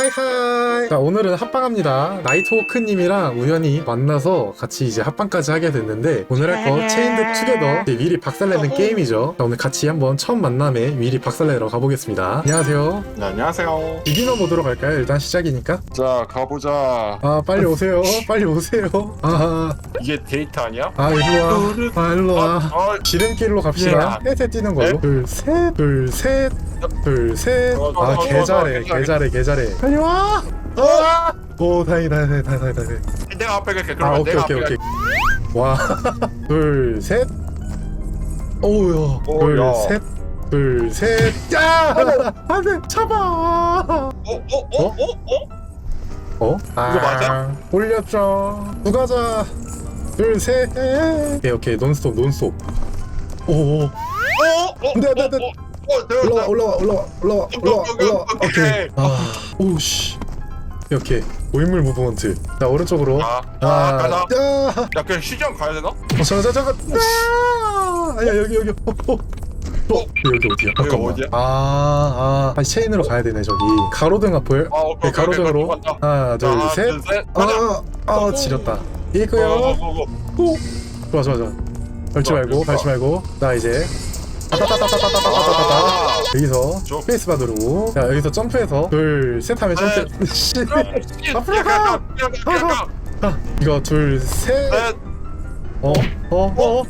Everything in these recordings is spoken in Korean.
하이하이. 자 오늘은 합방합니다. 나이트워크님이랑 우연히 만나서 같이 이제 합방까지 하게 됐는데 오늘 할 거 체인드 투게더 이제 위리 박살내는 게임이죠. 자, 오늘 같이 한번 처음 만남에 위리 박살내러 가보겠습니다. 안녕하세요. 네, 안녕하세요. 비기너 모드로 갈까요? 일단 시작이니까. 자, 가보자. 아 빨리 오세요. 빨리 오세요. 아, 이게 데이트 아니야? 아 일로와. 아 일로와. 아, 지름길로 갑시다. 셋에 뛰는 걸로. 네? 둘셋둘셋둘셋아 개잘해 개잘해 개잘해 빨리 와. 아! 오 다행이다 다행이다 다행이다 다행이다. 아, 내가 앞에 갈게. 아 그러면 오케이 내가 오케이 앞에 오케이. 와 둘 셋. 오우야. 오, 야. 둘셋둘셋 야! 안돼 잡아! 어, 어, 어, 어, 어? 어? 아, 이거 맞아? 올렸죠. 누가자? 둘셋. 오케이 오케이. 논스톱 논스톱. 오오. 어, 어, 안 돼, 안 돼, 안 돼. 어, 어, 어, 내가 올라와 나- 올라와 올라와 올라와 올라와 올라와 오케이, 오케이 아 오우씨 이렇게 고인물 무브먼트 자 오른쪽으로 아, 아, 가자. 야 야, 그냥 시장 가야 되나? 어, 잠깐 잠깐 잠깐 아 아니야 여기 여기 어, 어. 어, 여기 어디야? 잠깐만. 어디야? 아, 아, 다시 체인으로 가야 되네 저기. 가로등 앞을. 아, 오케이, 네, 오케이, 가로등으로. 오케이, 오케이, 하나, 둘, 하나, 셋. 둘, 셋. 가자. 아, 아, 아, 지렸다. 어, 이거요. 어, 어, 어. 오, 좋아, 좋아, 좋아. 밟지 좋아, 말고, 좋아. 밟지 말고. 나 이제. 따따따따따따따따따따. 아. 여기서 좋아. 스페이스바 누르고. 자, 여기서 점프해서 둘, 셋 하면 점프. 씨. 앞으로 가. 아, 이거 둘, 셋. 넷. 어, 어, 어, 어, 어, 어,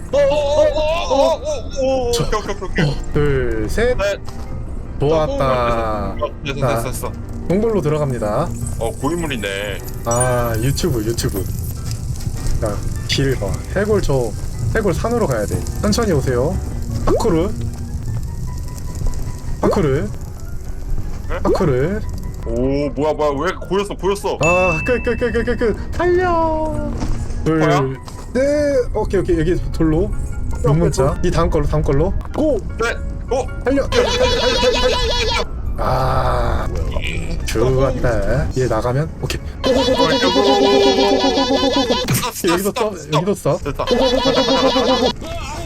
어, 어, 어, 어. 저- 오케이, 오케이, 오케이. 둘, 셋. 넷. 좋았다. 어, 됐어. 동굴로 들어갑니다. 어, 고인물이네. 아 유튜브 유튜브 자 길 봐. 해골 저 해골 산으로 가야 돼 천천히 오세요 파쿠르 파쿠르 파쿠르 오, 뭐야, 뭐야, 왜 보였어, 보였어. 아끄끄끄끄끄끄 달려 뭐야? 둘네 오케이 오케이 여기 돌로 문자 이 다음 걸로 다음 걸로 고 넷. 어, 달려 달려 달려 달려 달려 달려 아 좋았다 얘 나가면 오케이 여기도 써 여기도 써 됐다.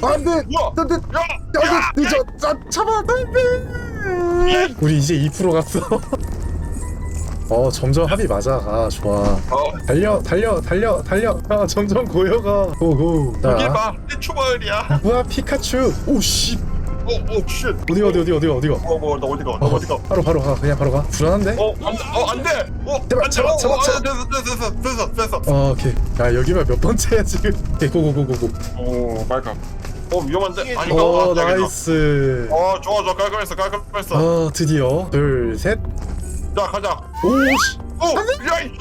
안돼? 안돼. 야, 안돼. 늦어 자, 잡아 안돼 우리 이제 2% 갔어. 어 점점 합이 맞아. 아 좋아. 어, 달려 달려 달려 달려. 아 점점 고여가. 고고. 여기 자 봐, 해초 마을이야. 우와 피카츄. 오씨. 어, 어, 쉣. 어디 어디 어디 어디 어디가? 어, 뭐, 나 어디가, 나 어, 어디가. 바로 바로 가. 그냥 바로 가. 불안한데? 어, 안 돼, 어, 안 돼. 어, 제발, 안 돼. 제발, 어, 제발, 어, 제발. 됐어, 됐어, 됐어, 됐어, 됐어. 어 오케이. 야 여기가 몇 번째야 지금? 오케이 고고고고고. 오, 깔끔. 어, 위험한데? 아니, 어 어, 나이스. 어, 좋아, 좋아, 깔끔했어, 깔끔했어. 어 드디어 둘셋 자, 가자. 오씨 어, 야, 이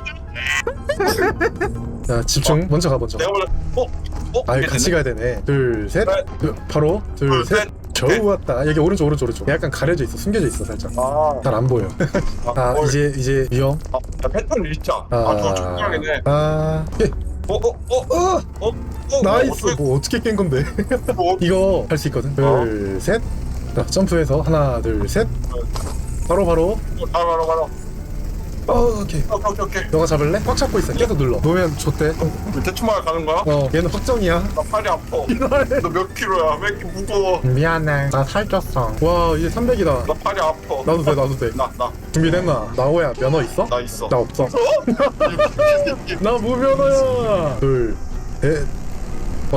자 집중 먼저 가 먼저 내가 원래, 어, 어, 아 이게 같이? 가야 되네 둘셋 네. 바로 둘, 둘셋 셋. 오케이. 좋았다 여기 오른쪽 오른쪽 오른쪽 약간 가려져 있어 숨겨져 있어 살짝 아, 잘 안 보여 아 어, 이제 이제 위험 아, 야, 패턴 읽자. 아, 저 적당하네. 아 예. 어, 어, 어, 어 어, 어, 나이스. 어, 뭐 어떻게 깬 건데? 어, 이거 할 수 있거든. 어. 둘 셋. 자 점프해서 하나 둘 셋. 바로 바로. 어, 바로, 바로, 바로. 어 오케이 오케이, 오케이, 오케이. 너가 잡을래? 꽉 잡고 있어 계속 눌러 놓으면 좋대 우리 대충 마을 가는 거야? 어 얘는 확정이야 나 팔이 아파. 너 몇 킬로야? 왜 이렇게 무거워? 미안해 나 살쪘어 와 이제 300이다 나 팔이 아파. 나도 돼 나도 돼 나, 나, 준비됐나? 나호야 면허 있어? 나 있어. 나 없어 나 무면허야 둘 셋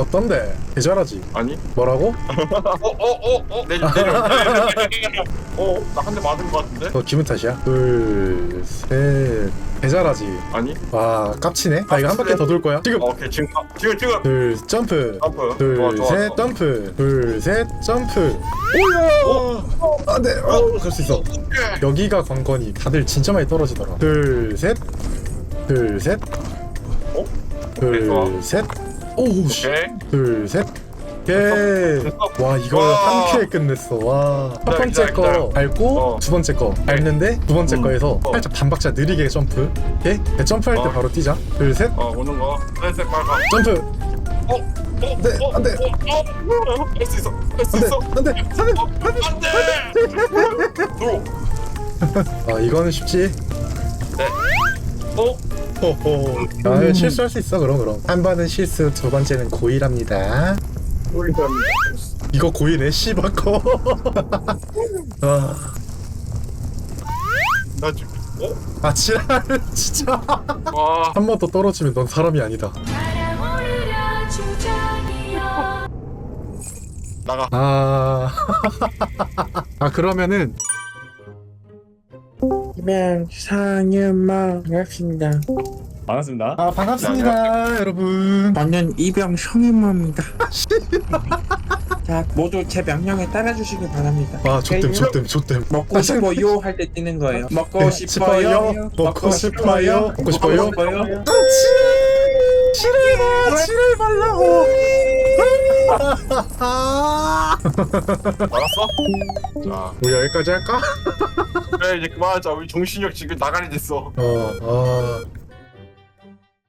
어떤데? 개 잘하지? 아니? 뭐라고? 어, 어, 어, 어, 내려, 내려, 내려, 내려. 어, 나 한 대 맞은 거 같은데? 너 기분 탓이야? 둘 셋 개 잘하지? 아니? 와 깝치네? 아 이거 한 바퀴 더 돌 거야? 지금 어, 오케이, 지금, 가. 지금, 지금. 둘 점프 점프. 좋아, 좋아, 둘셋 좋아. 점프 둘 셋 점프 오야 안돼 갈수 있어 오케이. 여기가 관건이 다들 진짜 많이 떨어지더라 둘 셋 둘 셋 어? 오케이, 좋아. 둘 셋 오우 씨 오케이. 둘셋 개. 됐어. 와 이걸 와. 한 큐에 끝냈어 와 첫 기다려, 번째 거 기다려. 밟고 어. 두 번째 거 밟는데 두 번째 음. 거에서 어. 살짝 반박자 느리게 점프 오케이 네, 점프할 때 어. 바로 뛰자 둘 셋 어, 오는 거. 셋, 빨리 가. 점프 어, 어, 네, 어, 안 돼. 어, 어, 할수 있어, 할수 안돼 있어. 안 돼 안 돼 어, 안 돼! 들어. 아 이거는 쉽지 네. 어? 호호 아 실수할 수 있어 그럼 그럼. 한 번은 실수 두 번째는 고의랍니다. 편. 이거 고의네 씨바커 아 나 지금, 어? 아 지랄 진짜. 와. 한 번 더 떨어지면 넌 사람이 아니다. 날아오르려 주장이여. 나가. 아, 아 그러면은 이병 상윤마 반갑습니다. 반갑습니다. 아 반갑습니다 여러분 저는 이병 성윤마입니다. 자 모두 제 명령에 따라주시기 바랍니다. 아 좆댐 좆댐 좆댐 먹고 싶어요 할 때 뛰는 거예요. 먹고 싶어요. 네, 먹고 싶어요 먹고 싶어요 싶어요. 지랄 지랄 말라고 알았어? 자 우리 여기까지 할까? 그래 이제 그만하자. 우리 정신력 지금 나가리 됐어. 어, 어